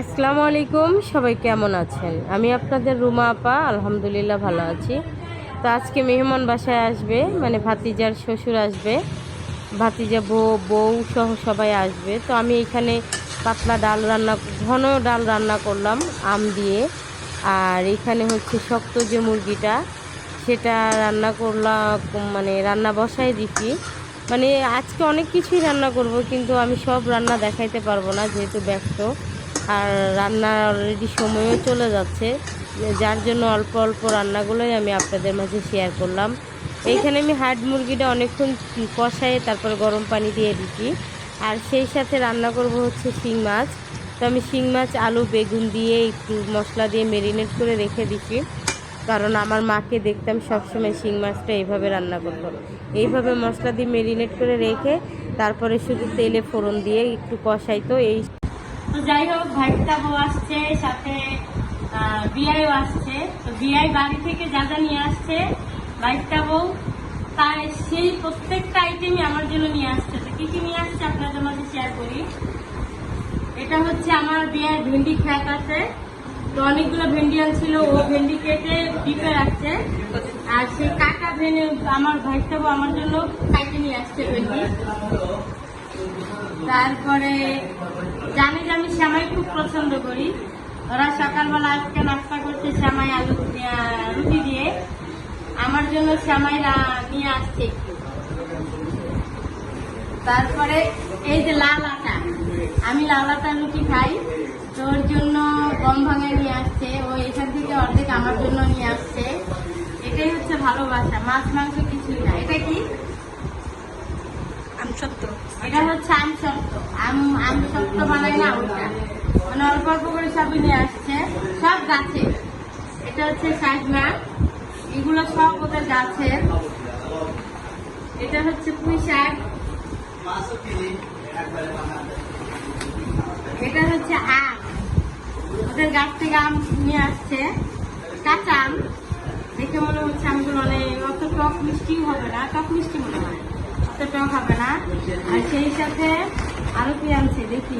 আসসালামু আলাইকুম, সবাই কেমন আছেন? আমি আপনাদের রুমা আপা, আলহামদুলিল্লাহ ভালো আছি। তো আজকে মেহমান বাসায় আসবে মানে ভাতিজার শ্বশুর আসবে, ভাতিজা বউ বউ সহ সবাই আসবে। তো আমি এখানে পাতলা ডাল রান্না, ঘন ডাল রান্না করলাম, আম দিয়ে। আর এখানে হচ্ছে শক্ত যে মুরগিটা, সেটা রান্না করলাম মানে রান্না বসাই দিচ্ছি মানে আজকে অনেক কিছুই রান্না করব, কিন্তু আমি সব রান্না দেখাইতে পারব না, যেহেতু ব্যস্ত। আর রান্নার অলরেডি সময়ও চলে যাচ্ছে। যার জন্য অল্প অল্প রান্নাগুলোই আমি আপনাদের মাঝে শেয়ার করলাম। এইখানে আমি হার্ড মুরগিটা অনেকক্ষণ কষায় তারপরে গরম পানি দিয়ে দিচ্ছি। আর সেই সাথে রান্না করব হচ্ছে শিং মাছ। তো আমি শিং মাছ, আলু, বেগুন দিয়ে একটু মশলা দিয়ে মেরিনেট করে রেখে দিচ্ছি। কারণ আমার মাকে দেখতাম সবসময় শিং মাছটা এইভাবে রান্না করতো এইভাবে মশলা দিয়ে মেরিনেট করে রেখে তারপরে শুধু তেলে ফোড়ন দিয়ে একটু কষাইতো এই তো যাই হোক ভাইটা বউ আসছে সাথে আহ, বিয়াইও আসছে। তো বিয়াই বাড়ি থেকে যা যা নিয়ে আসছে ভাইটা বউ তাই সেই প্রত্যেকটা আইটেমই আমার জন্য নিয়ে আসছে। তো কি কি নিয়ে আসছে আপনাদের মাঝে শেয়ার করি? এটা হচ্ছে আমার বিয়ার ভেন্ডি খ্যাত আছে। তো অনেকগুলো ভেন্ডি আনছিল ও ভেন্ডি কেটে ডিপে রাখছে। আর সেই কাটা ভেন্ডি আমার ভাইটা বউ আমার জন্য কাটে নিয়ে আসছে ভেন্ডি? তারপরে জানি যে আমি শ্যামাই খুব পছন্দ করি। ওরা সকালবেলা আজকে নাস্তা করছে শ্যামাই আলু রুটি দিয়ে। আমার জন্য শ্যামাই নিয়ে আসছে একটু। তারপরে এই যে লাল আটা আমি লাল আটা রুটি খাই। তোর জন্য গম ভাঙায় নিয়ে আসছে ও এখান থেকে অর্ধেক আমার জন্য নিয়ে আসছে। এটাই হচ্ছে ভালোবাসা মাছ মাংস কিছুই না। এটা কি? এটা হচ্ছে আম সত্য আম আম সত্য বানাই না ওটা? মানে অল্প অল্প করে সবই নিয়ে আসছে। সব গাছে। এটা হচ্ছে সাজনা এগুলো সব ওদের গাছের এটা হচ্ছে পুঁই শাক। এটা হচ্ছে আম। ওদের গাছ থেকে আম নিয়ে আসছে। কাঁচা আম। দেখে মনে হচ্ছে আমগুলো অনেক অত টক মিষ্টিও হবে না। টক মিষ্টি মনে হয়। অত টক হবে না। আর সেই সাথে আরও কি আনছে? দেখি।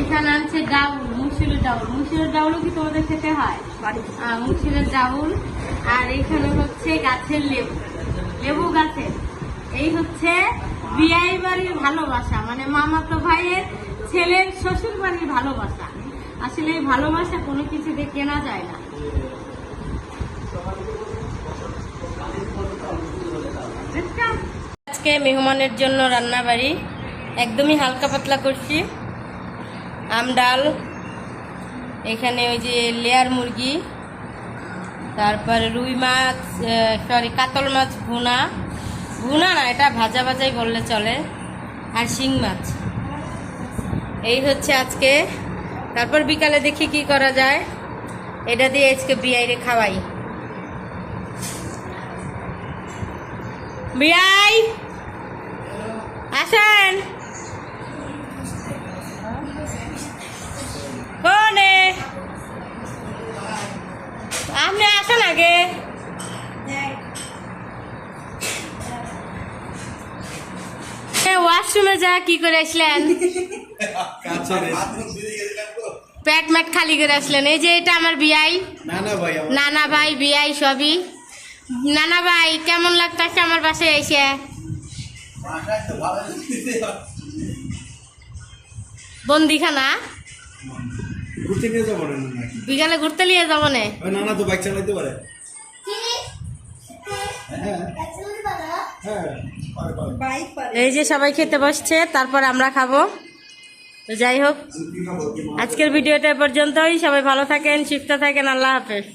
এখানে আনছে ডাউল, মুসুরের ডাউল। মুসুরের ডাউলও কি তোমাদের খেতে হয়? মুসুরের ডাউল। আর এখানে হচ্ছে গাছের লেবু। লেবু গাছের এই হচ্ছে বিয়াই বাড়ির ভালোবাসা। মানে মামাতো ভাইয়ের ছেলের শ্বশুর বাড়ির ভালোবাসা। আসলে এই ভালোবাসা কোনো কিছুতে কেনা যায় না। আজকে মেহমানের জন্য রান্না বাড়ি একদমই হালকা পাতলা করছি। আম ডাল, এখানে ওই যে লেয়ার মুরগি, তারপরে রুই মাছ সরি কাতল মাছ, ভুনা। ভুনা না, এটা ভাজা ভাজাই বললে চলে। আর শিং মাছ। এই হচ্ছে আজকে। তারপর বিকালে দেখি কি করা যায়। এটা দিয়ে আজকে বিয়াইরে খাওয়াই। বিয়াই! আসেন! ওয়াশরুমে যা কি করে আসলেন? পেট ম্যাট খালি করে আসলেন। এই যে এটা আমার বিয়াই। না না ভাই আমার। নানা ভাই বিয়াই সবই। নানা ভাই কেমন লাগতেছে আমার বাসায় এসে। বন্দিখানা? ঘুরতে নিয়ে যাব বিকালে ঘুরতে নিয়ে যাব না। নানা তো বাইক চালাইতে পারে। হ্যাঁ। হ্যাঁ। এই যে সবাই খেতে বসছে, তারপর আমরা খাব। তো যাই হোক? আজকের ভিডিওটা পর্যন্তই। সবাই ভালো থাকেন, সুস্থ থাকেন, আল্লাহ হাফেজ।